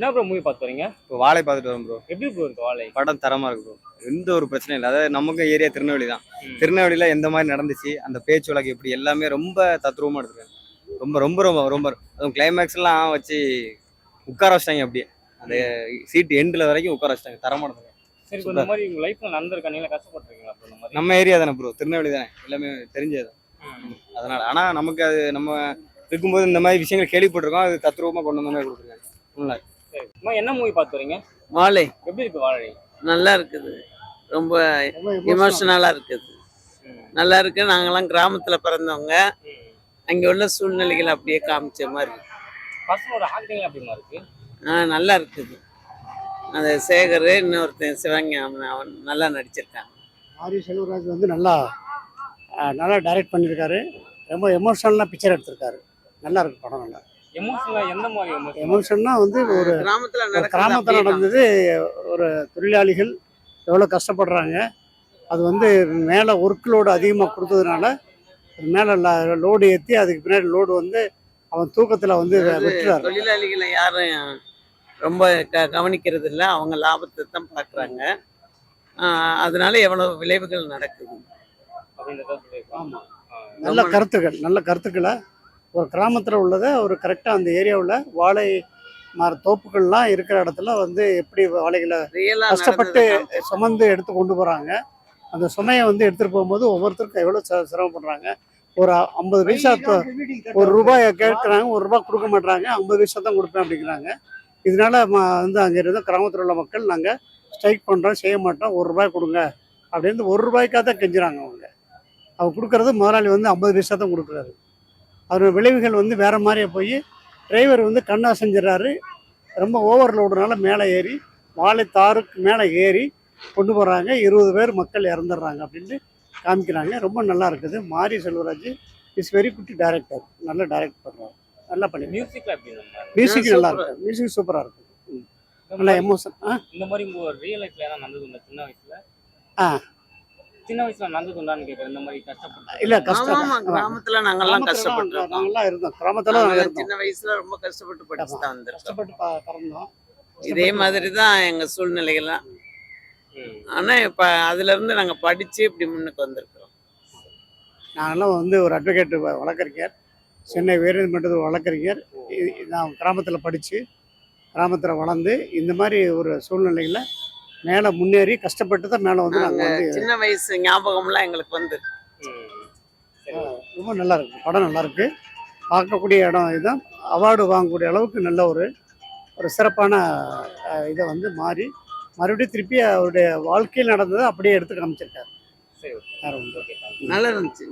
என்ன bro movie பார்த்து வரீங்க இப்போ வாழை பார்த்துட்டு வரோம் ப்ரோ எப்படி ப்ரோ இருக்கு வாழை? படம் தரமா இருக்கு ப்ரோ எந்த ஒரு பிரச்சனையும் இல்லை. அதாவது நமக்கு ஏரியா திருநெல்வேலி தான். திருநெல்வேலியில எந்த மாதிரி நடந்துச்சு அந்த பேச்சு வழக்கு எப்படி எல்லாமே ரொம்ப தத்ரூபமா எடுத்துருக்காங்க. ரொம்ப ரொம்ப ரொம்ப ரொம்ப அதுவும் கிளைமேக்ஸ் எல்லாம் வச்சு உட்கார வச்சிட்டாங்க அப்படியே. அந்த சீட் எண்டில் வரைக்கும் உட்கார வச்சிட்டாங்க. தரமா எடுத்துருக்காங்க சரி இந்த மாதிரி உங்க லைஃப்ல நடந்திருக்கா நீங்க கஷ்டப்பட்டிருக்கீங்களா ப்ரோ இந்த மாதிரி? நம்ம ஏரியா தானே ப்ரோ திருநெல்வேலி தானே. எல்லாமே தெரிஞ்சது. அதனால ஆனா நமக்கு அது நம்ம இருக்கும்போது இந்த மாதிரி விஷயங்கள் கேள்விப்பட்டிருக்கோம். அது தத்ரூபமா கொண்டு வந்த மாதிரி கொடுத்துருக்காங்க. நல்லா. சரி அம்மா என்ன மூவி பார்த்து வரீங்க வாழை. எப்படி இருக்கு வாழை? நல்லா இருக்குது. ரொம்ப எமோஷனலாக இருக்குது. நல்லா இருக்கு. நாங்கெல்லாம் கிராமத்தில் பிறந்தவங்க. அங்கே உள்ள சூழ்நிலைகள் அப்படியே காமிச்ச மாதிரி. பசங்களோட ஆக்டிங் எப்படிமா இருக்கு? ஆ நல்லா இருக்குது. அந்த சேகர் இன்னொருத்தன் சிவங்க அவன் நல்லா நடிச்சிருக்காங்க. ஆரி செல்வராஜ் வந்து நல்லா நல்லா டைரக்ட் பண்ணியிருக்காரு ரொம்ப எமோஷனலாக பிக்சர் எடுத்திருக்காரு. நல்லா இருக்கு படம் நல்லா. எமோஷன்னா வந்து ஒரு கிராமத்தில் கிராமத்தில் நடந்தது. ஒரு தொழிலாளிகள் எவ்வளோ கஷ்டப்படுறாங்க. அது வந்து மேலே ஒர்க் லோடு அதிகமாக கொடுத்ததுனால மேலே லோடு ஏற்றி அதுக்கு பின்னாடி லோடு வந்து அவன் தூக்கத்தில் வந்து விட்டுறாரு. தொழிலாளிகளை யாரும் ரொம்ப க கவனிக்கிறது இல்லை. அவங்க லாபத்தை தான் பார்க்குறாங்க. அதனால எவ்வளோ விளைவுகள் நடக்குது. ஆமாம் நல்ல கருத்துக்கள் நல்ல கருத்துக்களை ஒரு கிராமத்தில் உள்ளதை ஒரு கரெக்டாக அந்த ஏரியாவில் வாழை மர தோப்புகள்லாம் இருக்கிற இடத்துல வந்து எப்படி வாழைகளை ரியலா கஷ்டப்பட்டு சுமந்து எடுத்து கொண்டு போகிறாங்க அந்த சுமையை வந்து எடுத்துகிட்டு போகும்போது ஒவ்வொருத்தருக்கும் எவ்வளோ ச- சிரமப்படுறாங்க ஒரு ஐம்பது பைசா தொ- ஒரு ரூபாய் கேட்குறாங்க ஒரு ரூபாய் கொடுக்க மாட்றாங்க ஐம்பது பைசா தான் கொடுப்பேன் அப்படிங்கிறாங்க. இதனால ம- வந்து அங்கே இருந்த கிராமத்தில் உள்ள மக்கள் நாங்கள் ஸ்ட்ரைக் பண்ணுறோம் செய்ய மாட்டோம் ஒரு ரூபாய் கொடுங்க அப்படின்னு ஒரு ரூபாய்க்காக தான் கெஞ்சுறாங்க அவங்க. அவங்க கொடுக்கறது முதலாளி வந்து ஐம்பது பைசா தான் கொடுக்குறாரு. அதோட விளைவுகள் வந்து வேற மாதிரியே போய் டிரைவர் வந்து கண்ணா செஞ்சிடறாரு. ரொம்ப ஓவர்லோடுனால மேலே ஏறி வாழை தாருக்கு மேலே ஏறி கொண்டு போகிறாங்க இருபது பேர் மக்கள் இறந்துடுறாங்க அப்படின்ட்டு காமிக்கிறாங்க. ரொம்ப நல்லா இருக்குது. Mari Selvaraj is very good director நல்லா டைரக்ட் பண்ணுறாரு நல்லா பண்ணி நம்ம மியூசிக் நல்லா. இருக்கு. மியூசிக் சூப்பராக இருக்கு. நல்லா எமோஷன் ஆ? இந்த மாதிரி ரியல் லைஃப்ல ஏதாவது நடந்தது சின்ன வயசுல? ஆ. சின்ன வயசுல நடந்தது உண்டான்னு கேக்குறேன் இந்த மாதிரி கஷ்டப்பட்டு. இல்ல கஷ்டம். ஆமா கிராமத்துல நாங்கெல்லாம் கஷ்டப்பட்டிருக்கோம். நாங்கெல்லாம் இருந்தோம். கிராமத்தில் இருந்தோம். சின்ன வயசுல ரொம்ப கஷ்டப்பட்டு படிச்சு தான் வந்திருக்கோம். கஷ்டப்பட்டு ப- பிறந்தோம். இதே மாதிரி தான் எங்க சூழ்நிலைகள்லாம். ஆனா இப்ப அதுல இருந்து நாங்க படிச்சு இப்படி முன்னுக்கு வந்திருக்கிறோம். நாங்கெல்லாம் வந்து ஒரு அட்வொகேட் வழக்கறிஞர். சென்னை உயர்நீதிமன்றத்தில் வழக்கறிஞர். இ- நான் கிராமத்தில் படித்து கிராமத்தில் வளர்ந்து இந்த மாதிரி ஒரு சூழ்நிலையில் மேலே முன்னேறி கஷ்டப்பட்டு தான் மேலே வந்து நாங்க நாங்கள் வந்து சின்ன வயசு ஞாபகம்லாம் எங்களுக்கு வந்து. ரொம்ப நல்லா இருக்கு படம் நல்லா இருக்கு பார்க்கக்கூடிய இடம் இதுதான். அவார்டு வாங்கக்கூடிய அளவுக்கு நல்ல ஒரு ஒரு சிறப்பான இதை வந்து மாறி மறுபடியும் திருப்பி அவருடைய வாழ்க்கையில் நடந்ததை அப்படியே எடுத்து காமிச்சிருக்காரு. நல்லா இருந்துச்சு.